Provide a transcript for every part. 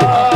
oh.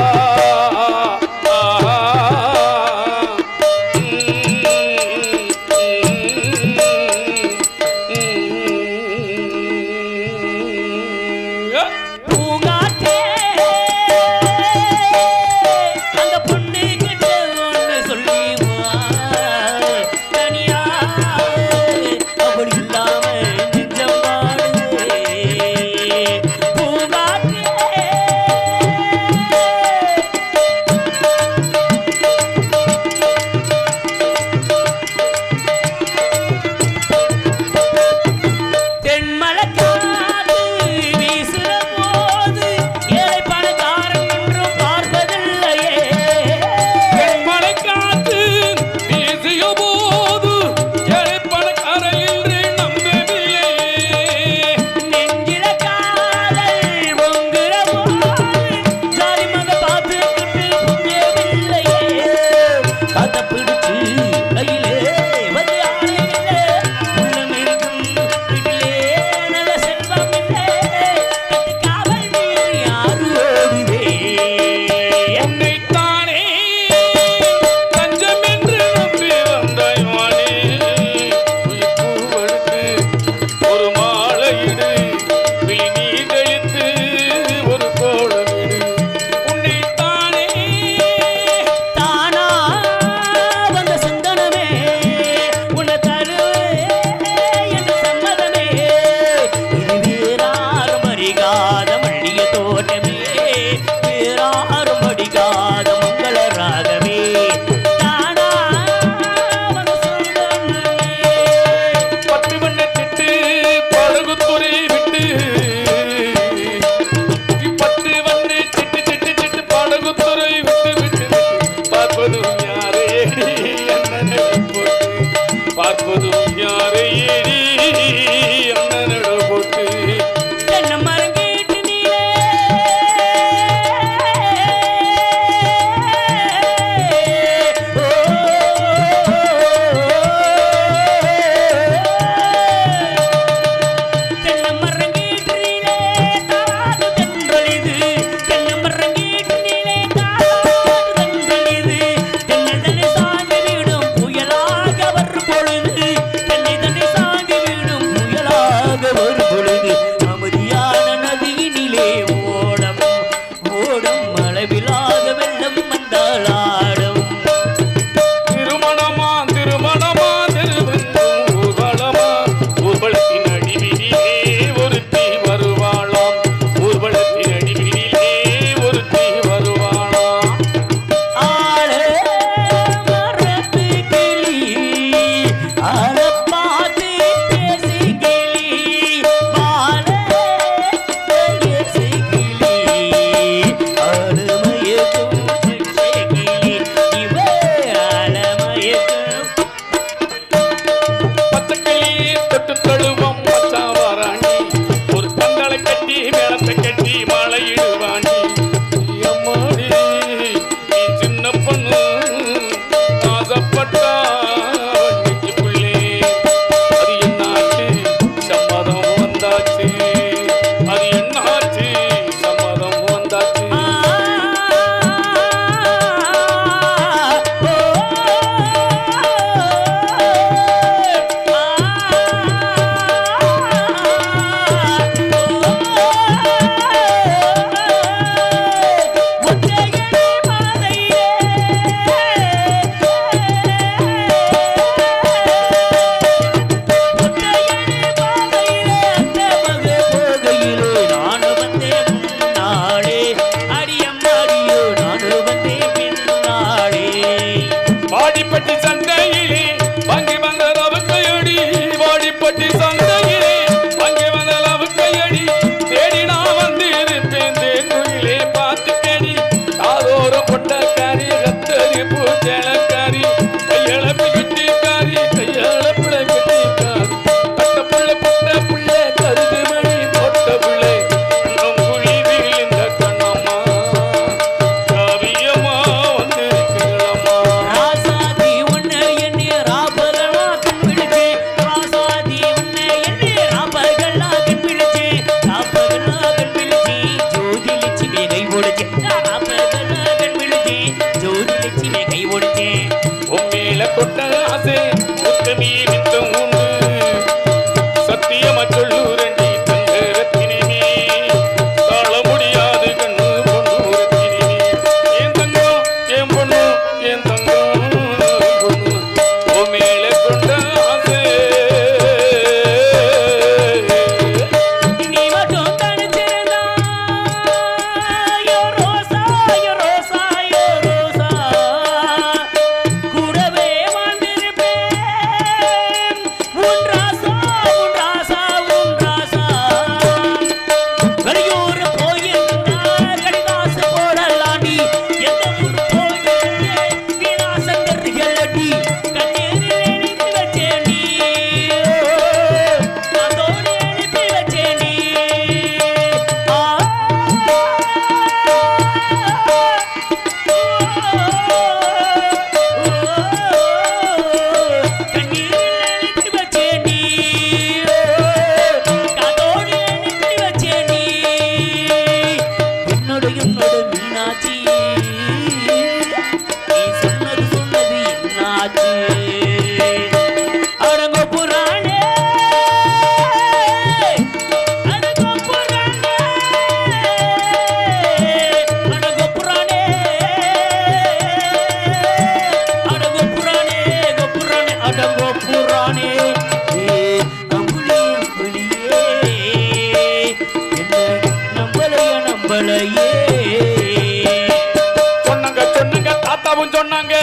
சொன்னாங்க.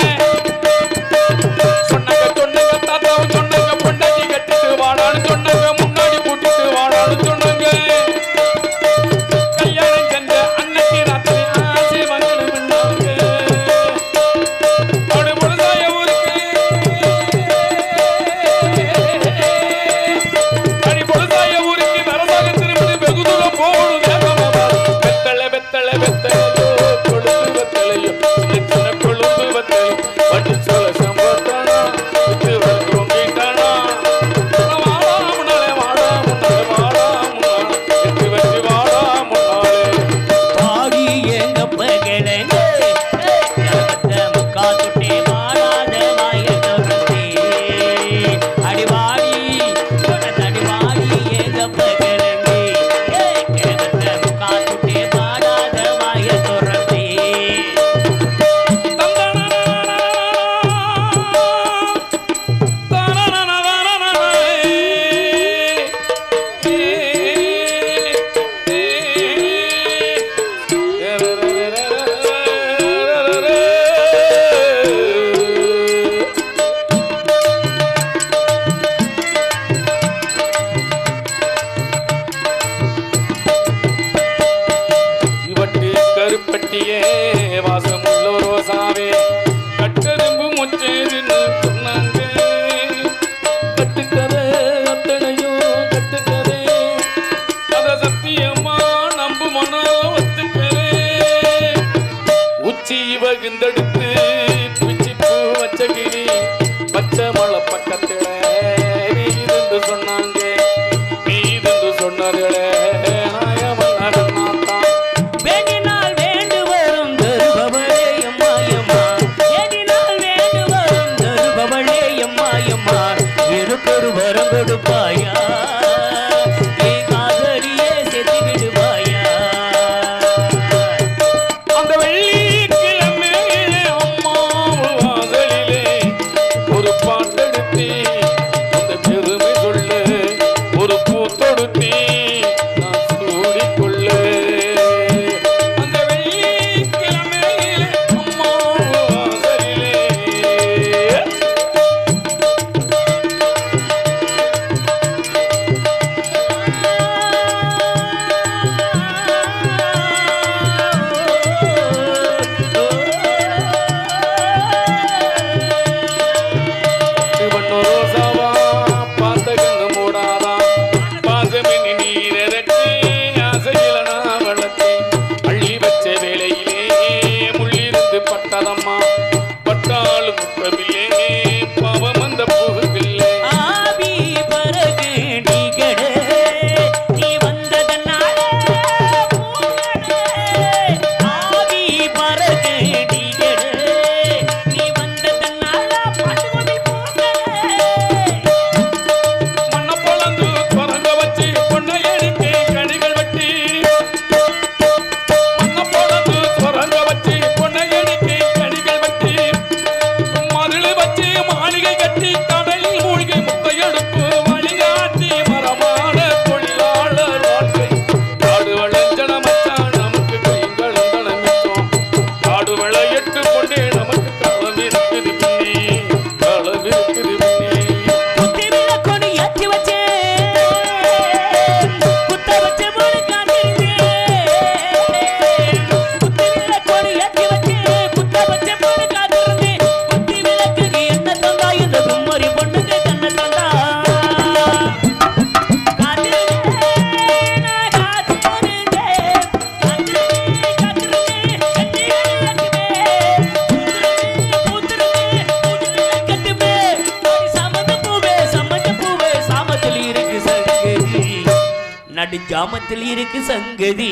கிராமத்தில் இருக்கு சங்கதி.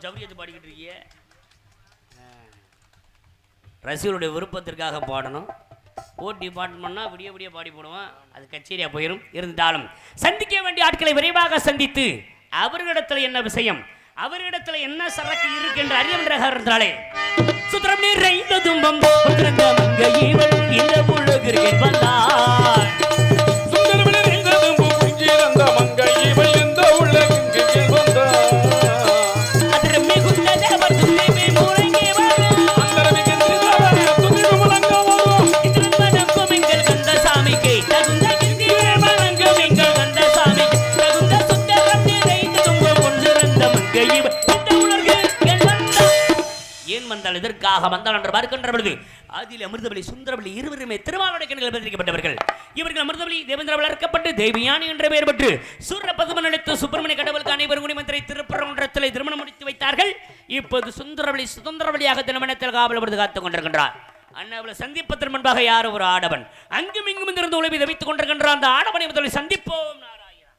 உட்காந்து சௌரியத்தை பாடிக்கிட்டு இருக்கிய? ரசிகருடைய விருப்பத்திற்காக பாடணும். போட்டி பாடணும்னா விடிய விடிய பாடி போடுவான். அது கச்சேரியாக போயிடும் இருந்தாலும் சந்திக்க வேண்டிய ஆட்களை விரைவாக சந்தித்து அவர்களிடத்தில் என்ன விஷயம்? அவரிடத்தில் என்ன சரக்கு இருக்குன்ற அறியன்ற காரணத்தாலே சுத்திரம் நிறைந்த தும்பம் இந்த உலகிற்கு வந்தார் உதவிக்காக வந்தான் என்று பார்க்கின்ற பொழுது அதில் அமிர்தபலி சுந்தரபலி இருவருமே திருவாவணை கிணங்கள் பதிலிக்கப்பட்டவர்கள் இவர்கள் அமிர்தபலி தேவேந்திர வளர்க்கப்பட்டு தேவியானி என்ற பெயர் பெற்று சூர பதுமன் அளித்த சுப்பிரமணிய கடவுளுக்கு அனைவரும் குடிமந்திரை திருப்பரங்குன்றத்தில் திருமணம் முடித்து வைத்தார்கள். இப்போது சுந்தரவழி சுதந்திரவழியாக திருமணத்தில் காவல் விருது காத்துக் கொண்டிருக்கின்றார். அண்ணாவில் சந்திப்பதற்கு முன்பாக யார் ஒரு ஆடவன்? அங்கும் இங்கும் இருந்து உழவி தவித்துக் கொண்டிருக்கின்ற அந்த ஆடவனை முதலில் சந்திப்போம் நாராயணா.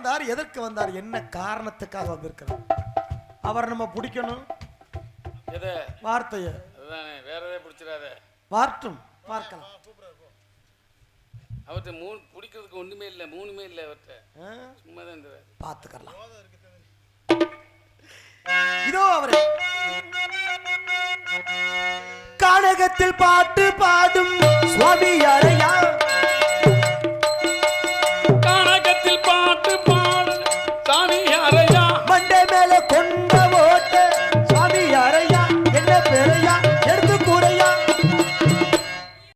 வந்தார் எதற்கு வந்தார் என்ன காரணத்துக்காக வந்திருக்கிறார்? அவர் நம்ம பிடிக்கணும். வார்த்தைய. வேற எதை பிடிச்சிடாத. வார்ட்டும் பார்க்கலாம். அவர்கிட்ட மூணு பிடிக்கிறதுக்கு ஒண்ணுமே இல்லை மூணுமே இல்லை அவர்கிட்ட. சும்மா தான் பார்த்துக்கலாம். இதோ அவரே. கானகத்தில் பாட்டு பாடும்